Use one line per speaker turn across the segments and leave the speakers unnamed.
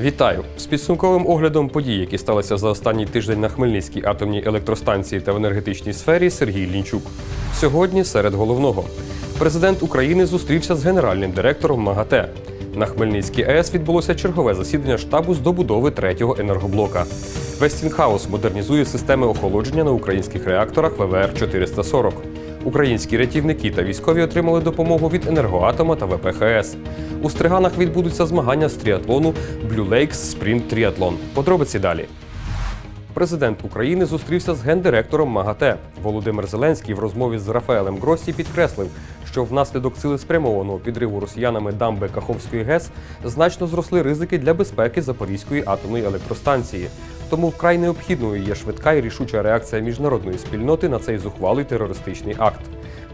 Вітаю з підсумковим оглядом подій, які сталися за останній тиждень на Хмельницькій атомній електростанції та в енергетичній сфері Сергій Лінчук. Сьогодні серед головного президент України зустрівся з генеральним директором МАГАТЕ. На Хмельницькій АЕС відбулося чергове засідання штабу з добудови третього енергоблока. Вестінхаус модернізує системи охолодження на українських реакторах ВВР 440. Українські рятівники та військові отримали допомогу від енергоатома та ВПХС. У Стриганах відбудуться змагання з тріатлону Blue Lakes Sprint Triathlon. Подробиці далі. Президент України зустрівся з гендиректором МАГАТЕ. Володимир Зеленський в розмові з Рафаелем Гросі підкреслив, що внаслідок цілеспрямованого підриву росіянами дамби Каховської ГЕС значно зросли ризики для безпеки Запорізької атомної електростанції. Тому вкрай необхідною є швидка і рішуча реакція міжнародної спільноти на цей зухвалий терористичний акт.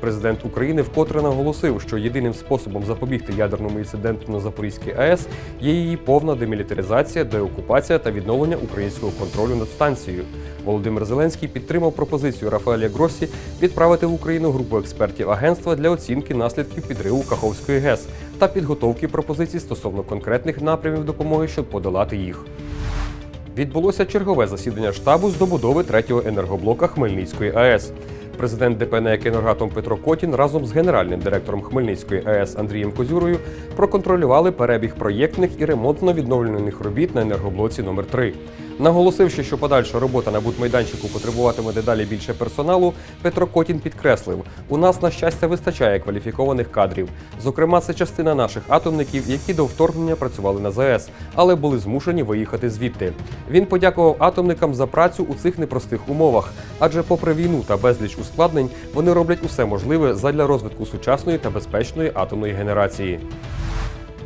Президент України вкотре наголосив, що єдиним способом запобігти ядерному інциденту на Запорізькій АЕС є її повна демілітаризація, деокупація та відновлення українського контролю над станцією. Володимир Зеленський підтримав пропозицію Рафаеля Гросі відправити в Україну групу експертів агентства для оцінки наслідків підриву Каховської ГЕС та підготовки пропозицій стосовно конкретних напрямів допомоги, щоб подолати їх. Відбулося чергове засідання штабу з добудови третього енергоблока Хмельницької АЕС. Президент ДП «НЕК «Енергатом» Петро Котін разом з генеральним директором Хмельницької АЕС Андрієм Козюрою проконтролювали перебіг проєктних і ремонтно-відновлених робіт на енергоблоці номер 3 Наголосивши, що подальша робота на будмайданчику потребуватиме дедалі більше персоналу, Петро Котін підкреслив: у нас на щастя вистачає кваліфікованих кадрів. Зокрема, це частина наших атомників, які до вторгнення працювали на ЗАЕС, але були змушені виїхати звідти. Він подякував атомникам за працю у цих непростих умовах, адже, попри війну та безліч ускладнень, вони роблять усе можливе задля розвитку сучасної та безпечної атомної генерації.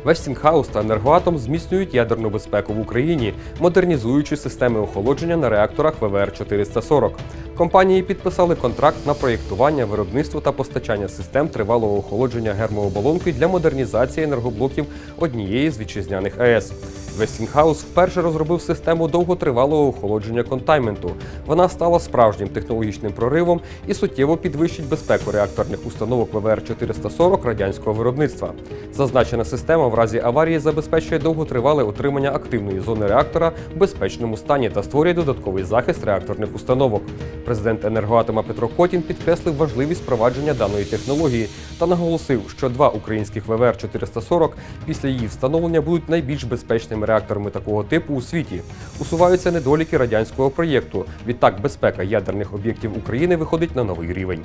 Вестінгхаус та енергоатом зміцнюють ядерну безпеку в Україні, модернізуючи системи охолодження на реакторах ВВР 440. Компанії підписали контракт на проєктування, виробництво та постачання систем тривалого охолодження гермооболонки для модернізації енергоблоків однієї з вітчизняних АЕС. Вестінгхаус вперше розробив систему довготривалого охолодження контайменту. Вона стала справжнім технологічним проривом і суттєво підвищить безпеку реакторних установок ВВР 440 радянського виробництва. Зазначена система в разі аварії забезпечує довготривале отримання активної зони реактора в безпечному стані та створює додатковий захист реакторних установок. Президент енергоатома Петро Котін підкреслив важливість впровадження даної технології та наголосив, що два українських ВВР 440 після її встановлення будуть найбільш безпечними реакторами такого типу у світі. Усуваються недоліки радянського проєкту. Відтак, безпека ядерних об'єктів України виходить на новий рівень.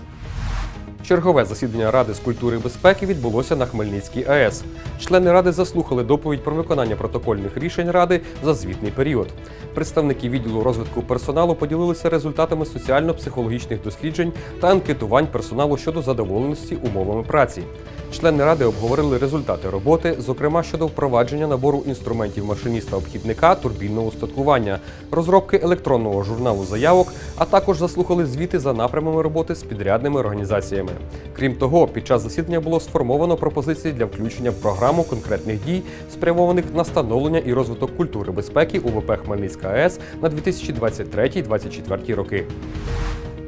Чергове засідання Ради з культури і безпеки відбулося на Хмельницькій АЕС. Члени ради заслухали доповідь про виконання протокольних рішень ради за звітний період. Представники відділу розвитку персоналу поділилися результатами соціально-психологічних досліджень та анкетувань персоналу щодо задоволеності умовами праці. Члени ради обговорили результати роботи, зокрема щодо впровадження набору інструментів машиніста-обхідника турбінного устаткування, розробки електронного журналу заявок, а також заслухали звіти за напрямами роботи з підрядними організаціями. Крім того, під час засідання було сформовано пропозиції для включення в програму конкретних дій, спрямованих на становлення і розвиток культури безпеки УВП Хмельницька АЕС на 2023-2024 роки.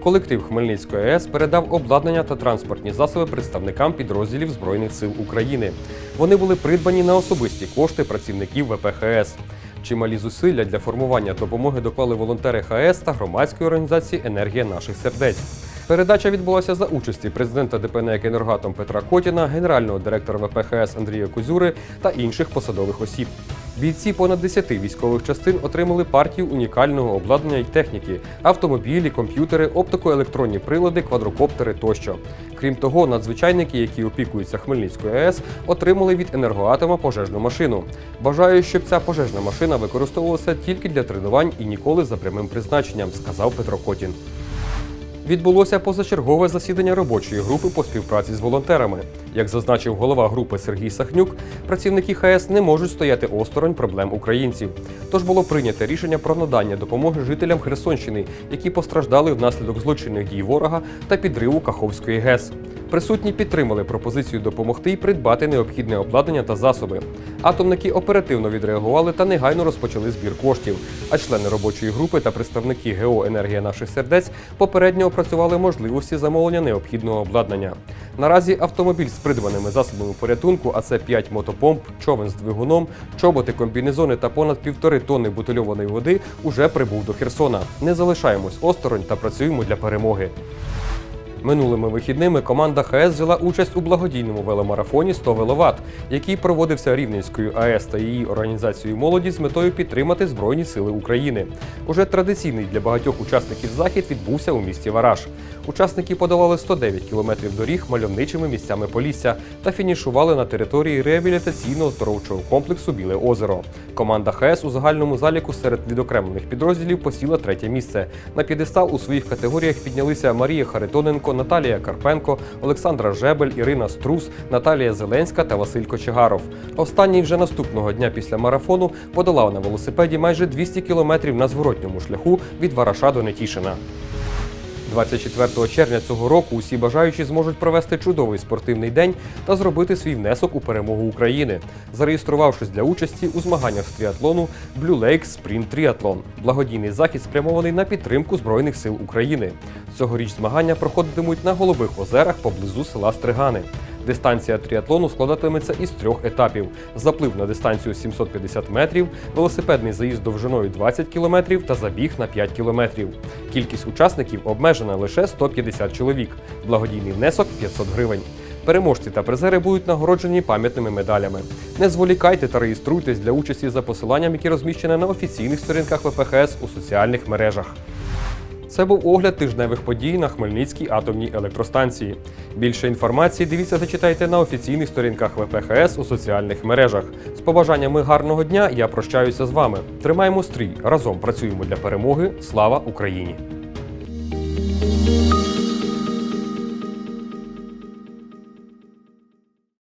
Колектив Хмельницької АЕС передав обладнання та транспортні засоби представникам підрозділів Збройних сил України. Вони були придбані на особисті кошти працівників ВПХС. Чималі зусилля для формування допомоги доклали волонтери ХАЕС та громадської організації Енергія наших сердець. Передача відбулася за участі президента ДП «НЕК «Енергатом» Петра Котіна, генерального директора ВПХС Андрія Кузюри та інших посадових осіб. Бійці понад 10 військових частин отримали партію унікального обладнання й техніки: автомобілі, комп'ютери, оптико-електронні прилади, квадрокоптери тощо. Крім того, надзвичайники, які опікуються Хмельницькою АЕС, отримали від енергоатома пожежну машину. Бажаю, щоб ця пожежна машина використовувалася тільки для тренувань і ніколи за прямим призначенням, сказав Петро Котін. Відбулося позачергове засідання робочої групи по співпраці з волонтерами. Як зазначив голова групи Сергій Сахнюк, працівники ХС не можуть стояти осторонь проблем українців. Тож було прийнято рішення про надання допомоги жителям Херсонщини, які постраждали внаслідок злочинних дій ворога та підриву Каховської ГЕС. Присутні підтримали пропозицію допомогти і придбати необхідне обладнання та засоби. Атомники оперативно відреагували та негайно розпочали збір коштів. А члени робочої групи та представники ГО Енергія наших сердець попередньо опрацювали можливості замовлення необхідного обладнання. Наразі автомобіль з придбаними засобами порятунку, а це 5 мотопомп, човен з двигуном, чоботи, комбінезони та понад півтори тонни бутильованої води, уже прибув до Херсона. Не залишаємось осторонь та працюємо для перемоги. Минулими вихідними команда ХС взяла участь у благодійному веломарафоні 100 веловат, який проводився Рівненською АЕС та її організацією молоді з метою підтримати Збройні Сили України. Уже традиційний для багатьох учасників захід відбувся у місті Вараж. Учасники подолали 109 кілометрів доріг мальовничими місцями Полісся та фінішували на території реабілітаційного оздоровчого комплексу Біле озеро. Команда ХС у загальному заліку серед відокремлених підрозділів посіла третє місце. На п'єдестал у своїх категоріях піднялися Марія Харитоненко, Наталія Карпенко, Олександра Жебель, Ірина Струс, Наталія Зеленська та Василь Кочегаров. Останній вже наступного дня після марафону подолав на велосипеді майже 200 кілометрів на зворотньому шляху від Вараша до Нетішина. 24 червня цього року усі бажаючі зможуть провести чудовий спортивний день та зробити свій внесок у перемогу України, зареєструвавшись для участі у змаганнях з тріатлону Blue Lake Sprint Triathlon. Благодійний захід спрямований на підтримку Збройних сил України. Цьогоріч змагання проходитимуть на Голубих озерах поблизу села Стригани. Дистанція тріатлону складатиметься із трьох етапів: заплив на дистанцію 750 метрів, велосипедний заїзд довжиною 20 кілометрів та забіг на 5 кілометрів. Кількість учасників обмежена лише 150 чоловік. Благодійний внесок 500 гривень. Переможці та призери будуть нагороджені пам'ятними медалями. Не зволікайте та реєструйтесь для участі за посиланням, які розміщені на офіційних сторінках ВПХС у соціальних мережах. Це був огляд тижневих подій на Хмельницькій атомній електростанції. Більше інформації дивіться та читайте на офіційних сторінках ВПХС у соціальних мережах. З побажаннями гарного дня я прощаюся з вами. Тримаємо стрій, разом працюємо для перемоги. Слава Україні!